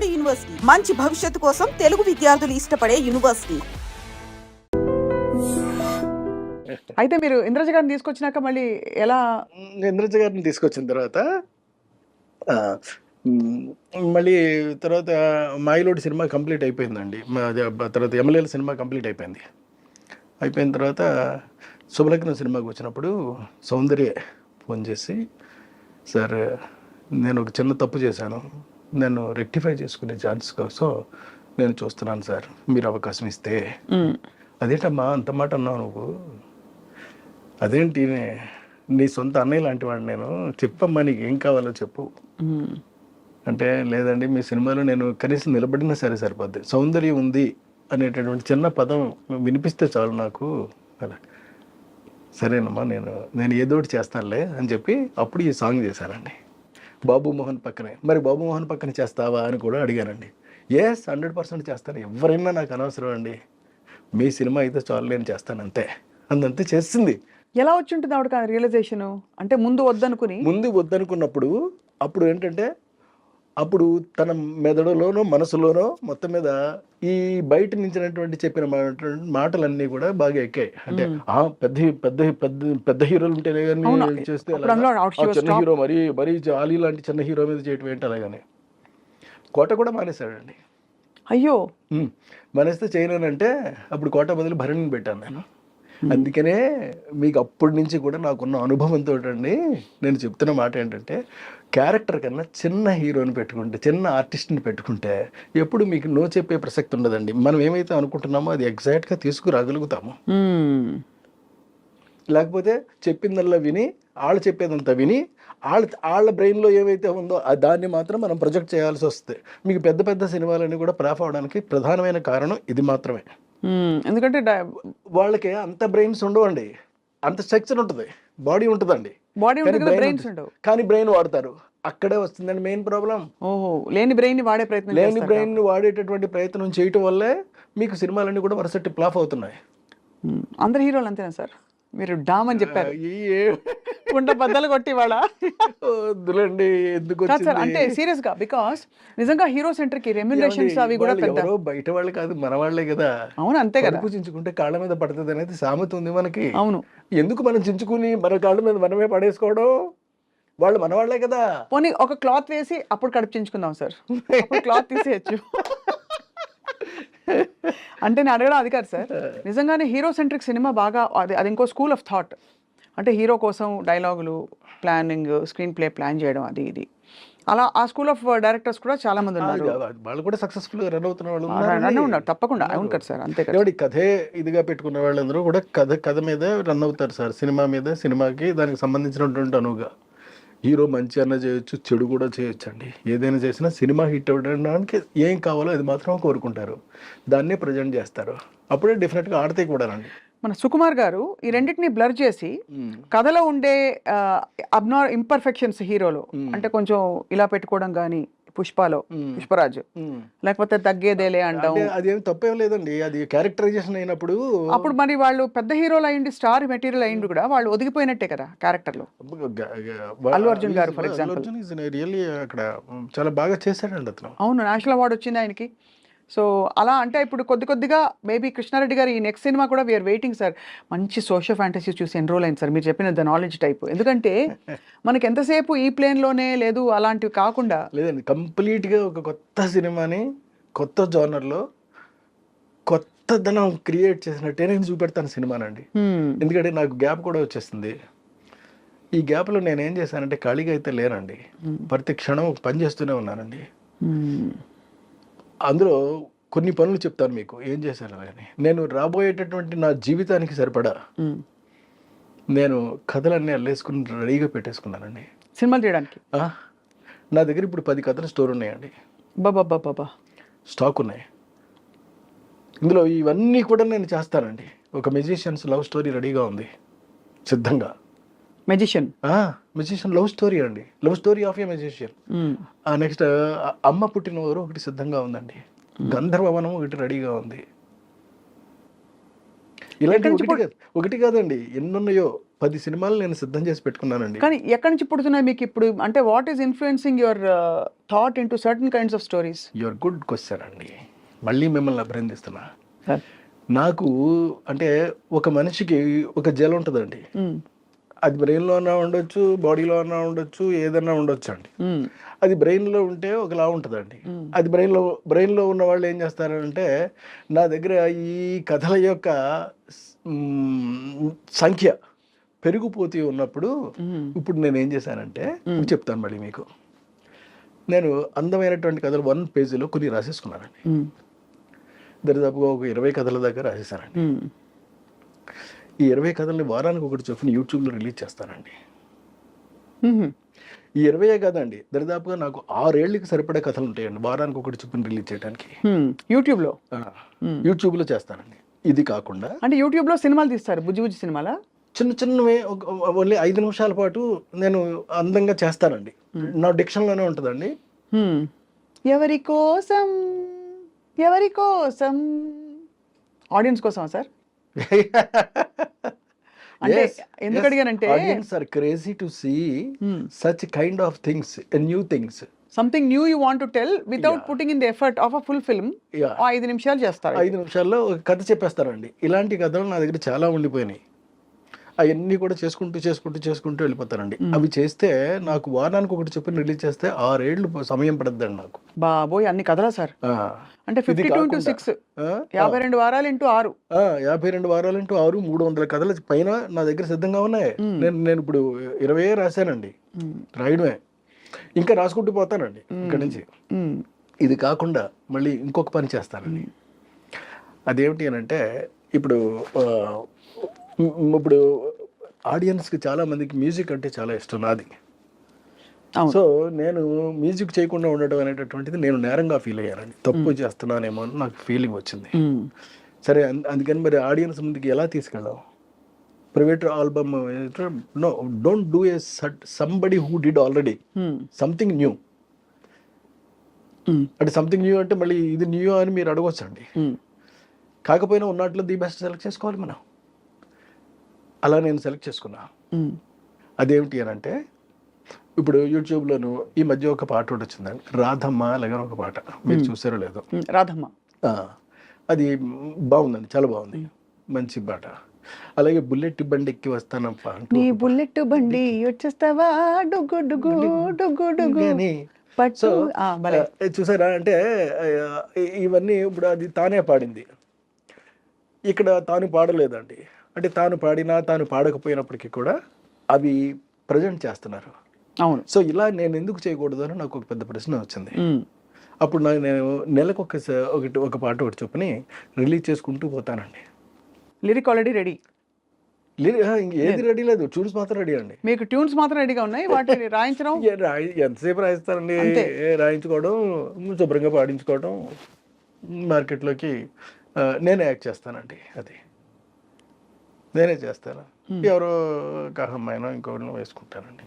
Palnadu university. మంచి భవిష్యత్తు కోసం తెలుగు విద్యార్థులు ఇష్టపడే యూనివర్సిటీ. అయితే మీరు ఇంద్రజ గారిని తీసుకొచ్చినాక మళ్ళీ ఎలా? ఇంద్రజ గారిని తీసుకొచ్చిన తర్వాత మళ్ళీ తర్వాత మాయిలోడి సినిమా కంప్లీట్ అయిపోయిందండి. తర్వాత ఎమ్మెల్యేల సినిమా కంప్లీట్ అయిపోయింది. అయిపోయిన తర్వాత శుభలగ్నం సినిమాకి వచ్చినప్పుడు సౌందర్య ఫోన్ చేసి సార్ నేను ఒక చిన్న తప్పు చేశాను. నేను రెక్టిఫై చేసుకునే ఛాన్స్ కోసం నేను చూస్తున్నాను సార్. మీరు అవకాశం ఇస్తే. మ్మ్. అదేంటమ్మా అంత మాట అన్నావు నువ్వు? అదేంటి నే- సొంత అన్నయ్య లాంటి వాడు నేను? చెప్పమ్మా నీకు ఏం కావాలో చెప్పు. అంటే లేదండి మీ సినిమాలో నేను కనీసం నిలబడినా సరే సరిపోద్ది. సౌందర్యం ఉంది అనేటటువంటి చిన్న పదం వినిపిస్తే చాలు నాకు. అలా. సరేనమ్మా నేను నేను ఏదో ఒకటి చేస్తానులే అని చెప్పి అప్పుడు ఈ సాంగ్ చేశానండి బాబు మోహన్ పక్కనే. మరి బాబు మోహన్ పక్కన చేస్తావా అని కూడా అడిగానండి ఎస్ హండ్రెడ్ పర్సెంట్ చేస్తాను. ఎవరైనా నాకు అనవసరం అండి. మీ సినిమా అయితే చాలు నేను చేస్తాను అంతే. అందంతే చేసింది ఎలా వచ్చి ఉంటుంది ఆవిడకి రియలైజేషన్ అంటే ముందు వద్దనుకుని? ముందు వద్దనుకున్నప్పుడు అప్పుడు ఏంటంటే అప్పుడు తన మెదడులోనో మనసులోనో మొత్తం మీద ఈ బయట నుంచినటువంటి చెప్పిన మాట- మాటలన్నీ కూడా బాగా ఎక్కాయి. అంటే ఆ పెద్ద పెద్ద పెద్ద పెద్ద హీరోలు ఉంటేనే కానీ. చేస్తే చిన్న. హీరో మరి మరి ఆలీ లాంటి చిన్న హీరో మీద చేయటం ఏంటి అలాగని? కోట కూడా మానేశాడండి. అయ్యో. మానేస్తే చేయలేనంటే అప్పుడు కోట బదులు భరణిని పెట్టాను నేను. అందుకనే మీకు అప్పటి నుంచి కూడా నాకున్న అనుభవంతో అండి నేను చెప్తున్న మాట ఏంటంటే క్యారెక్టర్ కన్నా చిన్న హీరోని పెట్టుకుంటే చిన్న ఆర్టిస్ట్ని పెట్టుకుంటే ఎప్పుడు మీకు నో చెప్పే ప్రసక్తి ఉండదండి మనం ఏమైతే అనుకుంటున్నామో అది ఎగ్జాక్ట్గా తీసుకురాగలుగుతాము మ్మ్. లేకపోతే చెప్పిందల్లా విని వాళ్ళు చెప్పేదంతా విని వాళ్ళ వాళ్ళ బ్రెయిన్లో ఏమైతే ఉందో దాన్ని మాత్రం మనం ప్రొజెక్ట్ చేయాల్సి వస్తుంది మీకు పెద్ద పెద్ద సినిమాలన్నీ కూడా ఫ్లాప్ అవడానికి ప్రధానమైన కారణం ఇది మాత్రమే. ఎందుకంటే వాళ్ళకి అంత బ్రెయిన్స్ ఉండవండి. అంత స్ట్రక్చర్ ఉంటుంది. బాడీ ఉంటుందండి. బాడీ ఉంటుంది. బ్రెయిన్స్. ఉండవు. కానీ బ్రెయిన్ వాడతారు. అక్కడే వస్తుందండి మెయిన్ ప్రాబ్లం ఓహో. లేని బ్రెయిన్ని వాడే ప్రయత్నం లేని బ్రెయిన్ వాడేటటువంటి ప్రయత్నం చేయటం వల్లే మీకు సినిమాలన్నీ కూడా వరుసటి ఫ్లాప్ అవుతున్నాయి. అందరు హీరోలు అంతేనా సార్? మీరు డామ్ అని చెప్పారు. గుంట బద్దలు కొట్టి వాళ్ళ వద్దులేండి ఎందుకు సార్? అంటే సీరియస్గా బికాస్ నిజంగా హీరో సెంటర్కి రెమ్యునరేషన్స్ అవి కూడా ఎవరో బయట వాళ్ళు కాదు మన వాళ్ళే కదా. అవును అంతే కదా. కడుపు చించుకుంటే కాళ్ళ మీద పడుతుంది అనేది సామెత ఉంది మనకి. అవును. ఎందుకు మనం చించుకుని మన కాళ్ళ మీద మనమే పడేసుకోవడం? వాళ్ళు మన వాళ్ళే కదా. పోనీ ఒక క్లాత్ వేసి అప్పుడు కడిపించుకుందాం సార్. అప్పుడు క్లాత్ తీసేయచ్చు. అంటే నేను అడగడం అది కాదు సార్. నిజంగానే హీరో సెంట్రిక్ సినిమా బాగా అది అది ఇంకో స్కూల్ ఆఫ్ థాట్ అంటే హీరో కోసం డైలాగులు ప్లానింగ్ స్క్రీన్ ప్లే ప్లాన్ చేయడం అది ఇది. అలా ఆ స్కూల్ ఆఫ్ డైరెక్టర్స్ కూడా చాలా మంది ఉన్నారు. వాళ్ళు కూడా సక్సెస్ఫుల్ రన్ అవుతున్న వాళ్ళు రన్. ఉన్నారు. తప్పకుండా. అవును కదా సార్. అంతే కదా. కథే ఇదిగా పెట్టుకున్న వాళ్ళందరూ కూడా కథ కథ మీద రన్ అవుతారు సార్. సినిమా మీద సినిమాకి దానికి సంబంధించినటువంటి అనువుగా. హీరో మంచి అన్న చేయొచ్చు చెడు కూడా చేయొచ్చు అండి ఏదైనా చేసినా సినిమా హిట్ అవ్వడానికి ఏం కావాలో అది మాత్రం కోరుకుంటారు. దాన్నే ప్రజెంట్ చేస్తారు. అప్పుడే డెఫినెట్గా ఆడితే కూడానండి మన సుకుమార్ గారు ఈ రెండింటిని బ్లర్ చేసి కథలో ఉండే అబ్నార్ ఇంపర్ఫెక్షన్స్ హీరోలో అంటే కొంచెం ఇలా పెట్టుకోవడం కానీ పుష్పలో పుష్పరాజు. లేకపోతే తగ్గేదేలే అంటాం. అంటే అదేం తప్పేం లేదండి అది క్యారెక్టరైజేషన్ అయినప్పుడు అప్పుడు మరి వాళ్ళు పెద్ద హీరోలు అయ్యింది స్టార్ మెటీరియల్ అయ్యింది కూడా వాళ్ళు ఒదిగిపోయినట్టే కదా క్యారెక్టర్లో. అల్లు అర్జున్ గారు, for example. రియల్లీ అక్కడ చాలా బాగా చేశాడండి అతను. అవును నేషనల్ అవార్డు వచ్చింది ఆయనకి. సో అలా అంటే ఇప్పుడు కొద్ది కొద్దిగా మేబీ కృష్ణారెడ్డి గారు ఈ నెక్స్ట్ సినిమా కూడా వీఆర్ వెయిటింగ్ సార్. మంచి సోషల్ ఫ్యాంటసీ చూసి ఎన్రోల్ అయింది సార్. మీరు చెప్పిన ద నాలెడ్జ్ టైప్. ఎందుకంటే మనకి ఎంతసేపు ఈ ప్లేన్లోనే లేదు అలాంటివి కాకుండా లేదండి. కంప్లీట్గా ఒక కొత్త సినిమాని కొత్త జోనర్లో కొత్తదనం క్రియేట్ చేసినట్టే నేను చూపెడతాను సినిమానండి. ఎందుకంటే నాకు గ్యాప్ కూడా వచ్చేస్తుంది ఈ గ్యాప్లో నేను ఏం చేశానంటే ఖాళీగా అయితే లేనండి. ప్రతి క్షణం పని చేస్తూనే ఉన్నానండి. అందులో కొన్ని పనులు చెప్తాను మీకు. ఏం చేశాను అని. నేను రాబోయేటటువంటి నా జీవితానికి సరిపడా. నేను కథలన్నీ అల్లేసుకుని రెడీగా పెట్టేసుకున్నానండి. సినిమాలు చేయడానికి నా దగ్గర ఇప్పుడు పది కథల స్టోర్ ఉన్నాయండి. బాబా బాబా స్టాక్ ఉన్నాయి. ఇందులో ఇవన్నీ కూడా నేను చేస్తానండి. ఒక మెజిషియన్స్ లవ్ స్టోరీ రెడీగా ఉంది. సిద్ధంగా. మెజిషియన్ మెజిషియన్ లవ్ స్టోరీ అండి. Love story of a magician next అమ్మ పుట్టిన ఊరు ఒకటి సిద్ధంగా ఉందండి. గంధర్వవనం ఒకటి రెడీగా ఉంది. ఇలాంటి ఒకటి కాదు ఒకటి కాదండి ఎన్నున్నాయో పది సినిమాలు నేను సిద్ధం చేసి పెట్టుకున్నానండి. కానీ ఎక్కడి నుంచి పుడుతున్నాయి మీకు ఇప్పుడు? అంటే what is influencing your thought into certain kinds of stories your good question అండి. మళ్ళీ మిమ్మల్ని అభినందిస్తున్నా. నాకు అంటే ఒక మనిషికి ఒక జల ఉంటుందండి. అది బ్రెయిన్లో అన్నా ఉండొచ్చు బాడీలో అన్నా ఉండొచ్చు ఏదన్నా ఉండొచ్చు అండి అది బ్రెయిన్లో ఉంటే ఒకలా ఉంటుందండి. అది బ్రెయిన్లో బ్రెయిన్లో ఉన్న వాళ్ళు ఏం చేస్తారంటే నా దగ్గర ఈ కథల యొక్క సంఖ్య పెరిగిపోతూ ఉన్నప్పుడు ఇప్పుడు నేను ఏం చేశానంటే చెప్తాను మళ్ళీ మీకు. నేను అందమైనటువంటి కథలు వన్ పేజీలో కొన్ని రాసేసుకున్నానండి. దరిదాపుగా ఒక ఇరవై కథల దాకా రాసేసానండి ఈ ఇరవై కథల్ని వారానికి ఒకటి చొప్పున యూట్యూబ్లో రిలీజ్ చేస్తానండి. ఈ ఇరవై కదండి దరిదాపుగా నాకు ఆరేళ్ళకి సరిపడే కథలు ఉంటాయండి వారానికి ఒకటి చొప్పున రిలీజ్ చేయడానికి. యూట్యూబ్లో? యూట్యూబ్లో చేస్తానండి. ఇది కాకుండా అంటే యూట్యూబ్లో సినిమాలు తీస్తారు బుజ్జి బుజ్జి సినిమాలా? చిన్న చిన్నవి ఓన్లీ ఐదు నిమిషాల పాటు నేను అందంగా చేస్తానండి. నా డిక్షన్లోనే ఉంటుందండి. ఎవరి కోసం ఎవరి కోసం? ఆడియన్స్ కోసమా సార్? ఎందుకు అడిగానంటే audience are crazy to see. Such kind of things new things something new you want to tell without putting in the effort of a full film. ఐదు నిమిషాలు చేస్తారు. ఐదు నిమిషాల్లో ఒక కథ చెప్పేస్తారండి. ఇలాంటి కథలు నా దగ్గర చాలా ఉండిపోయినాయి. అవన్నీ కూడా చేసుకుంటూ చేసుకుంటూ చేసుకుంటూ వెళ్ళిపోతారండి. అవి చేస్తే నాకు వారానికి ఒకటి చెప్పిన రిలీజ్ చేస్తే ఆరేళ్ళు సమయం పడద్దండి నాకు. బాబోయ్ అన్ని కథలా సార్. అంటే ఫిఫ్టీ టూ ఇంటూ సిక్స్ యాభై రెండు వారాలు ఇంటూ ఆరు. యాభై రెండు వారాలు ఇంటూ ఆరు మూడు వందల కథల పైన నా దగ్గర సిద్ధంగా ఉన్నాయి. నేను నేను ఇప్పుడు ఇరవై రాశానండి. రాయడమే. ఇంకా రాసుకుంటూ పోతానండి ఇక్కడి నుంచి. ఇది కాకుండా మళ్ళీ ఇంకొక పని చేస్తానండి. అదేమిటి అని అంటే ఇప్పుడు ఇప్పుడు ఆడియన్స్కి చాలా మందికి మ్యూజిక్ అంటే చాలా ఇష్టం నాది. సో నేను మ్యూజిక్ చేయకుండా ఉండడం అనేటటువంటిది నేను నేరంగా ఫీల్ అయ్యానండి. తప్పు చేస్తున్నానేమో అని నాకు ఫీలింగ్ వచ్చింది. సరే అందుకని మరి ఆడియన్స్ ముందుకి ఎలా తీసుకెళ్ళాం private album no don't do a somebody who did already. Something new. అంటే సంథింగ్ న్యూ అంటే మళ్ళీ ఇది న్యూ అని మీరు అడగొచ్చండి. కాకపోయినా ఉన్నట్లు ది బెస్ట్ సెలెక్ట్ చేసుకోవాలి మనం. అలా నేను సెలెక్ట్ చేసుకున్నా. అదేమిటి అని అంటే ఇప్పుడు యూట్యూబ్లోను ఈ మధ్య ఒక పాట ఒకటి వచ్చిందండి రాధమ్మ అలాగే ఒక పాట. మీరు చూసారో లేదో. రాధమ్మ. అది బాగుందండి చాలా బాగుంది. మంచి పాట. అలాగే బుల్లెట్ బండి ఎక్కి వస్తానప్ప అంటూ నీ బుల్లెట్ బండి వచ్చేస్తావా? డుగ్గు డుగ్గు డుగ్గు డుగ్గు. పట్టు. చూసారా అంటే ఇవన్నీ ఇప్పుడు అది తానే పాడింది. ఇక్కడ తాను పాడలేదండి. అంటే తాను పాడినా తాను పాడకపోయినప్పటికీ కూడా అవి ప్రజెంట్ చేస్తున్నారు. అవును. సో ఇలా నేను ఎందుకు చేయకూడదు అని నాకు ఒక పెద్ద ప్రశ్న వచ్చింది. అప్పుడు నాకు నేను నెలకు ఒక ఒకటి ఒక పాట ఒకటి చొప్పుని రిలీజ్ చేసుకుంటూ పోతానండి. Lyric already ready. ఏది రెడీ లేదు? చూడ్స్ మాత్రం రెడీ అండి. మీకు ట్యూన్స్ మాత్రం రెడీగా ఉన్నాయి? వాటిని రాయించడం? ఎంతసేపు రాయిస్తారండి? రాయించుకోవడం శుభ్రంగా పాడించుకోవడం మార్కెట్లోకి నేనే యాక్ట్ చేస్తానండి అది. నేనే చేస్తాను. ఎవరో ఒక అమ్మాయినో ఇంకొకరినో వేసుకుంటానండి.